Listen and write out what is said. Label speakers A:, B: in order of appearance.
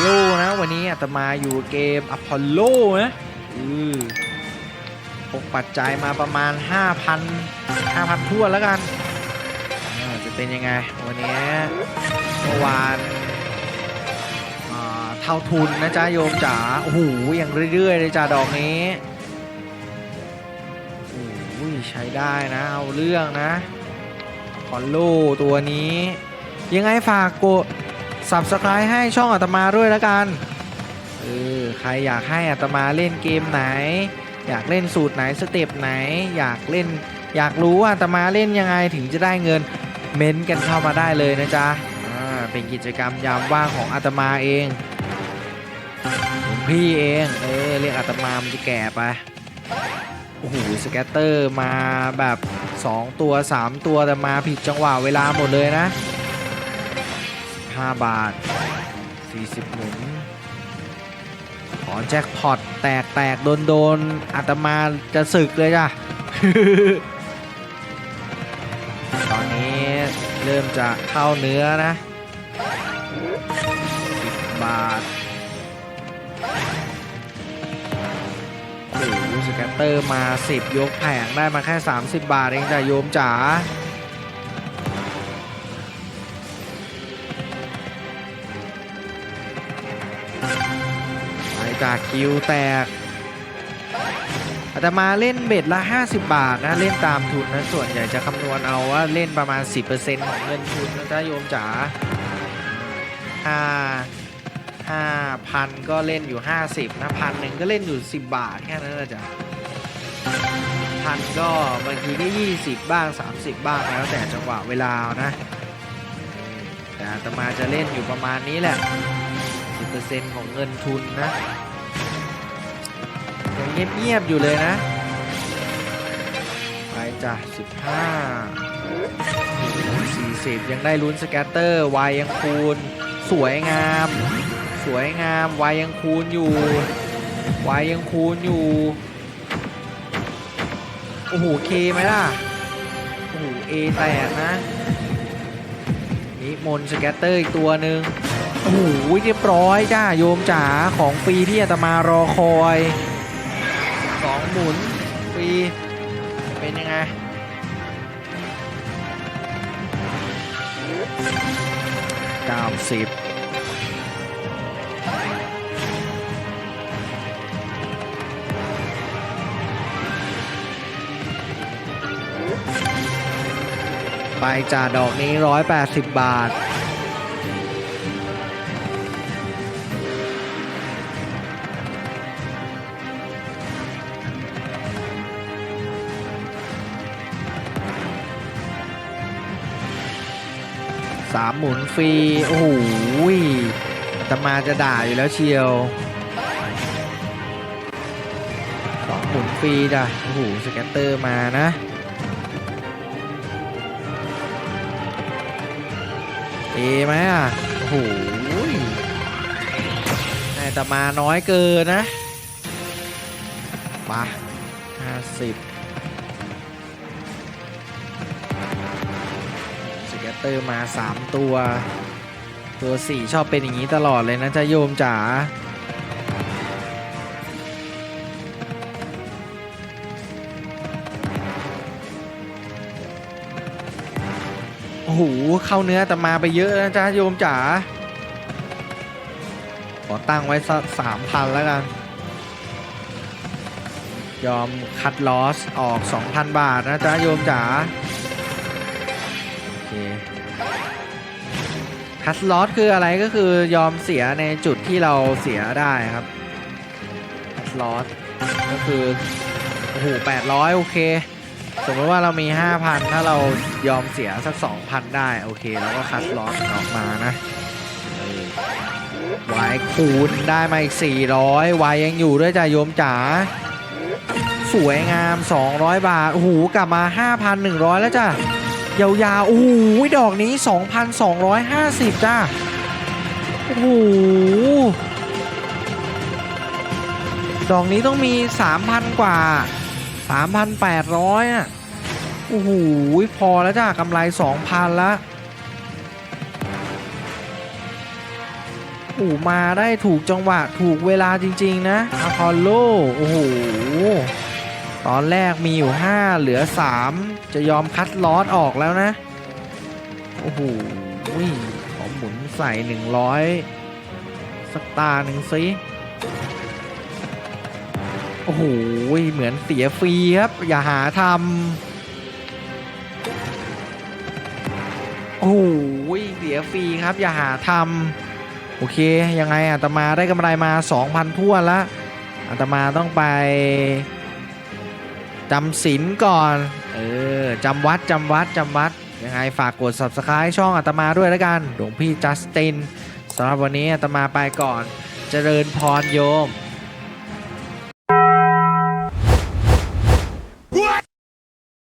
A: โลนะวันนี้อาตมาอยู่เกมอพอลโลนะอือพกปัจจัยมาประมาณ 5,000 5,000ทั่วนแล้วกันอ่าจะเป็นยังไง วันนี้เมื่อวานอ่าเท่าทุนนะจ๊ะโยมจ๋าโอ้โหยังเรื่อยๆเลยจ้าดอกนี้โอ้ยใช้ได้นะเอาเรื่องนะฟอลโล่ตัวนี้ ยังไงฝากกด subscribe ให้ช่องอาตมาด้วยแล้วกันเออใครอยากให้อาตมาเล่นเกมไหน อยากเล่นสูตรไหนสเต็ปไหน อยากเล่น อยากรู้ว่าอาตมาเล่นยังไงถึงจะได้เงินเม้นต์กันเข้ามาได้เลยนะจ๊ะอ่าเป็นกิจกรรมยามว่างของอาตมาเองหลวงพี่เองเออเรียกอาตมามันจะแก่ไปโอ้โหสแกตเตอร์มาแบบ 2 ตัว 3 ตัวแต่มาผิดจังหวะเวลาหมดเลยนะ 5 บาท 40หมุน ขอแจ็คพอตแตกแตกโดนโดนอาตมาจะสึกเลยจ้ะ ตอนนี้เริ่มจะเข้าเนื้อนะ 10 บาทโอ้สแกตเตอร์มา 10 ยกแผงได้มาแค่ 30 บาทเองจ้ะโยมจ๋า จากคิวแตกอาตมาเล่นเบ็ดละ 50 บาทนะ เล่นตามทุนนะ ส่วนใหญ่จะคำนวณเอาว่าเล่นประมาณ 10%ของเงินทุนนะจ๊ะโยมจ๋าห้าห้าพันก็เล่นอยู่ 50นะพันหนึ่งก็เล่นอยู่ 10 บาทแค่นั้นแหละจ้ะพันก็บางทีก็20 บ้าง 30 บ้างแล้วแต่จังหวะเวลานะแต่อาตมาจะเล่นอยู่ประมาณนี้แหละ 10%ของเงินทุนนะ ยังเงียบๆอยู่เลยนะ ไปจ้ะ15 40ยังได้ลุ้นสแกตเตอร์วายยังคูณ สวยงาม สวยงามวายยังคูณอยู่วายยังคูณอยู่โอ้โหเคไหมล่ะโอ้โหเอแตกนะนี่มนสแกตเตอร์อีกตัวหนึ่งโอ้โหเรียบร้อยจ้าโยมจ๋าของฟรีที่อาตมารอคอย หมุนฟรีเป็นยังไงเก้าสิบไปจ่าดอกนี้ 180 บาทามหมุนฟรี โอ้โหจะมาจะด่าอยู่แล้วเชียวสองหมุนฟรีจ้ะ โอ้โห สแกตเตอร์มานะเอไหมอะ โอ้โหแต่มาน้อยเกินนะมาห้าสิบ เตเตอร์มา 3 ตัว ตัว 4 ชอบเป็นอย่างนี้ตลอดเลยนะจะโยมจ๋าโอ้โหเข้าเนื้อแต่มาไปเยอะนะจ๊ะโยมจ๋าขอตั้งไว้สักสามพันแล้วกัน ยอมคัดลอสออก 2,000 บาทนะจ๊ะโยมจ๋า เคคัสลอสคืออะไรก็คือยอมเสียในจุดที่เราเสียได้ครับคัสลอสก็คือโอ้โหแปดร้อยโอเค สมมติว่าเรามี 5,000 ถ้าเรายอมเสียสัก 2,000 ได้ โอเค แล้วก็คัสลอสออกมานะเออวายคูณได้มาอีก 400วายยังอยู่ด้วยจ้ะโยมจ๋าสวยงาม 200 บาท โอ้โห กลับมา 5,100 แล้วจ้ะ ยาวๆโอ้โหดอกนี้ 2,250 จ้าโอ้โหดอกนี้ต้องมี 3,000 กว่า 3,800อะโอ้โหพอแล้วจ้ากำไร 2,000ละโอ้มาได้ถูกจังหวะถูกเวลาจริง ๆ นะอพอลโล โอ้โห ตอนแรกมีอยู่ 5 เหลือ 3 จะยอมคัดลอสออกแล้วนะ โอ้โหขอหมุนใส่ 100 สักตาหนึ่งสิโอ้โหเหมือนเสียฟรีครับ อย่าหาทำโอ้โหเสียฟรีครับ อย่าหาทำโอเค ยังไงอาตมาได้กำไรมา 2,000ทั่วนละอาตมาต้องไป จำศีลก่อน เออจำวัดจำวัดจำวัด ยังไงฝากกด subscribe ช่องอาตมาด้วยแล้วกันหลวงพี่จัสตินสำหรับวันนี้อาตมาไปก่อนเจริญพรโยม